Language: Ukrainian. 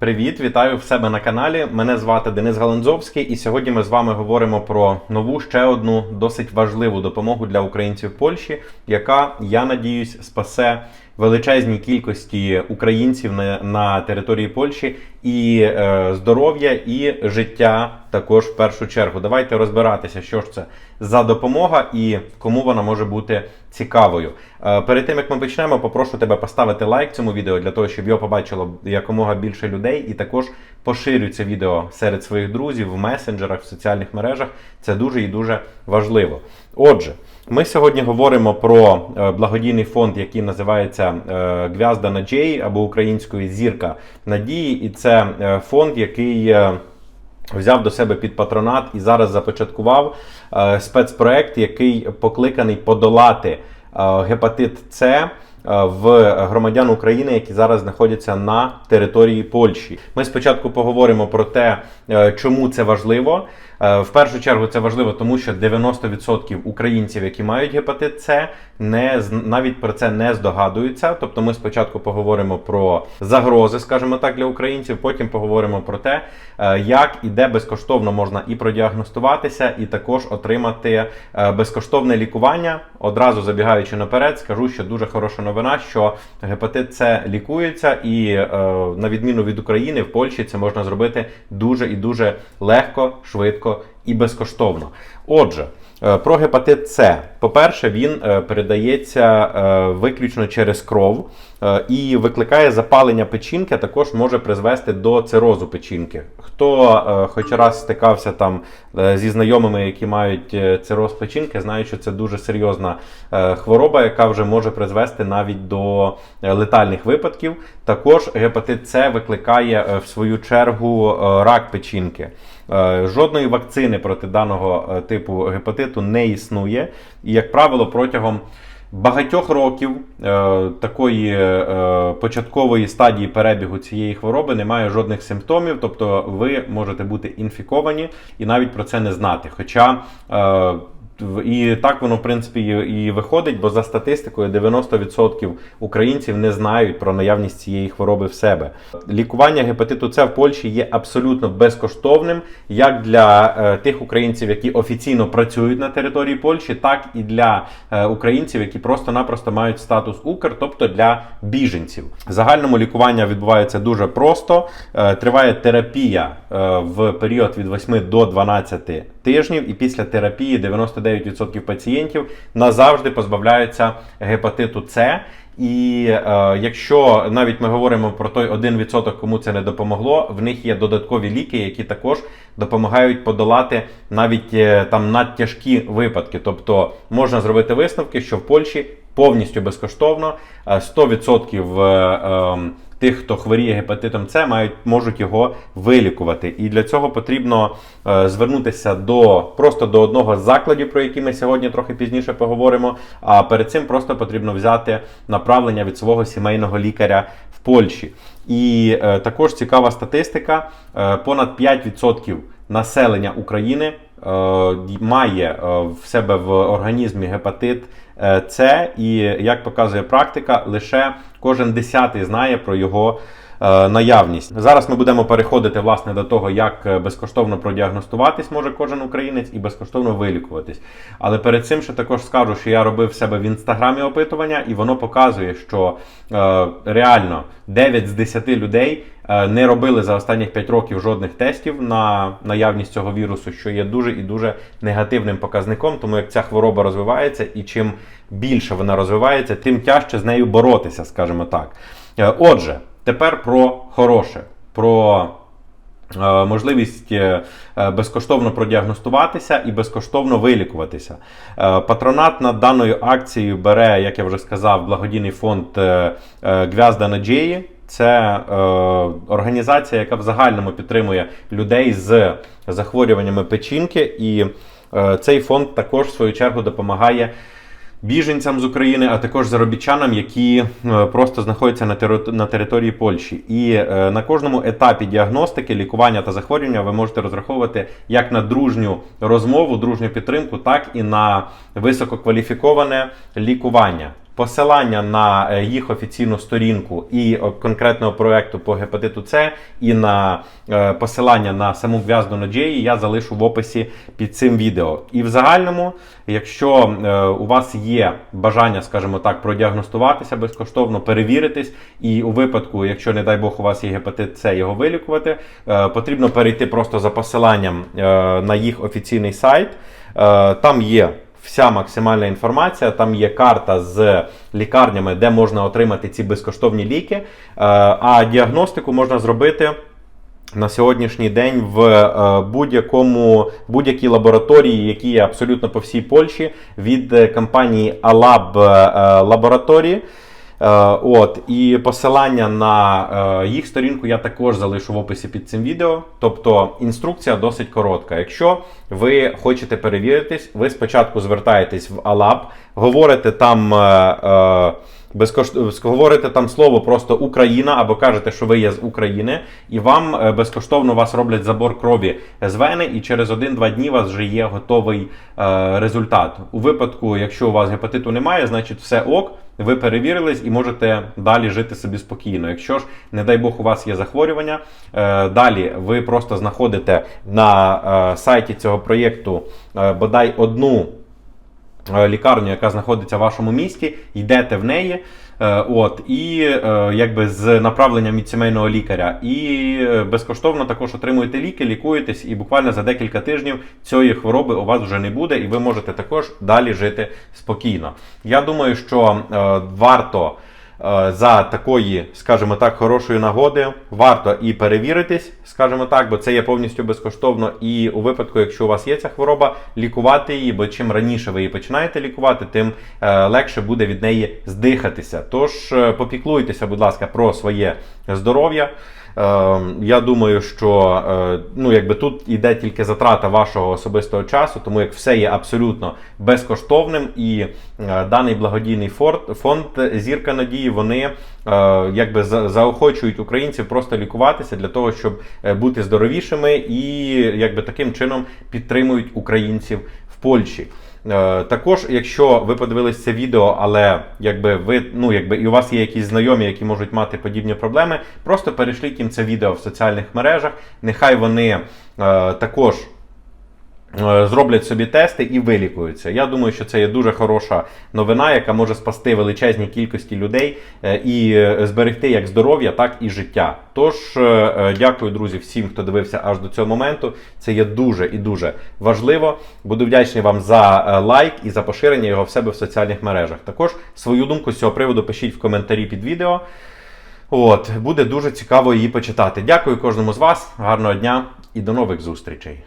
Привіт, вітаю в себе на каналі. Мене звати Денис Галанзовський, і сьогодні ми з вами говоримо про нову ще одну досить важливу допомогу для українців в Польщі, яка, я надіюсь, спасе величезній кількості українців на, на території Польщі і е, здоров'я, і життя також в першу чергу. Давайте розбиратися, що ж це за допомога і кому вона може бути цікавою. Е, перед тим як ми почнемо, попрошу тебе поставити лайк цьому відео для того, щоб його побачило якомога більше людей, і також поширюй це відео серед своїх друзів в месенджерах, в соціальних мережах. Це дуже і дуже важливо. Отже, ми сьогодні говоримо про е, благодійний фонд, який називається е, Гвязда Наджеї або українською зірка надії, і це фонд, який. Взяв до себе під патронат і зараз започаткував е, спецпроект, який покликаний подолати е, гепатит С в громадян України, які зараз знаходяться на території Польщі. Ми спочатку поговоримо про те, е, чому це важливо. Е, В першу чергу це важливо, тому що 90% українців, які мають гепатит С, не навіть про це не здогадуються. Тобто, ми спочатку поговоримо про загрози, скажімо так, для українців. Потім поговоримо про те, е, як і де безкоштовно можна і продіагностуватися, і також отримати е, безкоштовне лікування. Одразу забігаючи наперед, скажу, що дуже хороша новина, що гепатит С лікується, і е, на відміну від України, в Польщі це можна зробити дуже і дуже легко, швидко і безкоштовно. Отже, е, про гепатит С. По-перше, він е, передається виключно через кров і викликає запалення печінки, а також може призвести до цирозу печінки. Хто е, хоч раз стикався там е, зі знайомими, які мають е, цироз печінки, знають, що це дуже серйозна е, хвороба, яка вже може призвести навіть до е, летальних випадків. Також гепатит С викликає е, в свою чергу е, рак печінки. Е, Жодної вакцини проти даного е, типу гепатиту не існує. І, як правило, протягом багатьох років е, такої е, початкової стадії перебігу цієї хвороби немає жодних симптомів, тобто ви можете бути інфіковані і навіть про це не знати. Хоча е, і так воно, в принципі, і виходить, бо за статистикою 90% українців не знають про наявність цієї хвороби в себе. Лікування гепатиту С в Польщі є абсолютно безкоштовним, як для е, тих українців, які офіційно працюють на території Польщі, так і для е, українців, які просто-напросто мають статус Укр, тобто для біженців. Загальному лікування відбувається дуже просто. Е, Триває терапія в період від 8 до 12 тижнів, і після терапії 99% пацієнтів назавжди позбавляються гепатиту С. І е, якщо навіть ми говоримо про той 1%, кому це не допомогло, в них є додаткові ліки, які також допомагають подолати навіть е, там надтяжкі випадки. Тобто можна зробити висновки, що в Польщі повністю безкоштовно е, 100% е, е, тих, хто хворіє гепатитом С, мають можуть його вилікувати. І для цього потрібно е, звернутися до просто до одного з закладів, про які ми сьогодні трохи пізніше поговоримо. А перед цим просто потрібно взяти направлення від свого сімейного лікаря в Польщі. І е, також цікава статистика: е, понад 5% населення України е, має е, в себе в організмі гепатит е, С, і як показує практика, лише кожен десятий знає про його наявність. Зараз ми будемо переходити власне до того, як е, безкоштовно продіагностуватись може кожен українець і безкоштовно вилікуватись. Але перед цим ще також скажу, що я робив в себе в інстаграмі опитування, і воно показує, що е, реально 9 з 10 людей е, не робили за останніх 5 років жодних тестів на наявність цього вірусу, що є дуже і дуже негативним показником, тому як ця хвороба розвивається, і чим більше вона розвивається, тим тяжче з нею боротися, скажімо так. Е, Отже, тепер про хороше, про е, можливість е, е, безкоштовно продіагностуватися і безкоштовно вилікуватися. Патронат над даною акцією бере, як я вже сказав, благодійний фонд Гвязда Наджеї. Це е, організація, яка в загальному підтримує людей з захворюваннями печінки, і е, цей фонд також в свою чергу допомагає біженцям з України, а також заробітчанам, які е, просто знаходяться на, на території Польщі. І е, на кожному етапі діагностики, лікування та захворювання ви можете розраховувати як на дружню розмову, дружню підтримку, так і на висококваліфіковане лікування. Посилання на е, їх офіційну сторінку і е, конкретного проекту по гепатиту С, і на е, посилання на саму гв'язду Наджеї я залишу в описі під цим відео. І в загальному, якщо у вас є бажання, скажімо так, продіагностуватися безкоштовно, перевіритись, і у випадку, якщо, не дай Бог, у вас є гепатит С, його вилікувати, потрібно перейти просто за посиланням на їх офіційний сайт. Там є вся максимальна інформація, там є карта з лікарнями, де можна отримати ці безкоштовні ліки. Е, А діагностику можна зробити. На сьогоднішній день в е, будь-якому будь-якій лабораторії, які є абсолютно по всій Польщі, від е, компанії Alab лабораторії. Е, От і посилання на е, їх сторінку я також залишу в описі під цим відео. Тобто інструкція досить коротка. Якщо ви хочете перевіритись, ви спочатку звертаєтесь в Alab, говорите там. е, Безкоштовно говорите там слово просто Україна або кажете, що ви є з України, і вам безкоштовно вас роблять забор крові з вени, і через 1-2 дні у вас вже є готовий е, результат. У випадку, якщо у вас гепатиту немає, значить все ок. Ви перевірились і можете далі жити собі спокійно. Якщо ж, не дай Бог, у вас є захворювання, е, далі ви просто знаходите на е, сайті цього проєкту е, бодай одну лікарню, яка знаходиться в вашому місті, йдете в неї. е, От, і е, якби з направленням від сімейного лікаря, і е, безкоштовно також отримуєте ліки, лікуєтесь, і буквально за декілька тижнів цієї хвороби у вас вже не буде, і ви можете також далі жити спокійно. Я думаю, що е, варто е, за такої, скажімо так, хорошої нагоди варто і перевіритись, скажімо так, бо це є повністю безкоштовно. І у випадку, якщо у вас є ця хвороба, лікувати її, бо чим раніше ви її починаєте лікувати, тим е, легше буде від неї здихатися. Тож е, попіклуйтеся, будь ласка, про своє здоров'я. Е, Я думаю, що е, ну, якби тут іде тільки затрата вашого особистого часу, тому як все є абсолютно безкоштовним, і е, даний благодійний фонд, фонд Зірка Надії вони е, якби за- заохочують українців просто лікуватися для того, щоб е, бути здоровішими, і якби таким чином підтримують українців Польщі. Е, Також, якщо ви подивились це відео, але якби ви ну якби і у вас є якісь знайомі, які можуть мати подібні проблеми, просто перешліть їм це відео в соціальних мережах. Нехай вони е, також. Е, Зроблять собі тести і вилікуються. Я думаю, що це є дуже хороша новина, яка може спасти величезній кількості людей е, і е, зберегти як здоров'я, так і життя. Тож дякую, друзі, всім, хто дивився аж до цього моменту. Це є дуже і дуже важливо. Буду вдячний вам за лайк і за поширення його в себе в соціальних мережах. Також свою думку з цього приводу пишіть в коментарі під відео. От, буде дуже цікаво її почитати. Дякую кожному з вас, гарного дня і до нових зустрічей.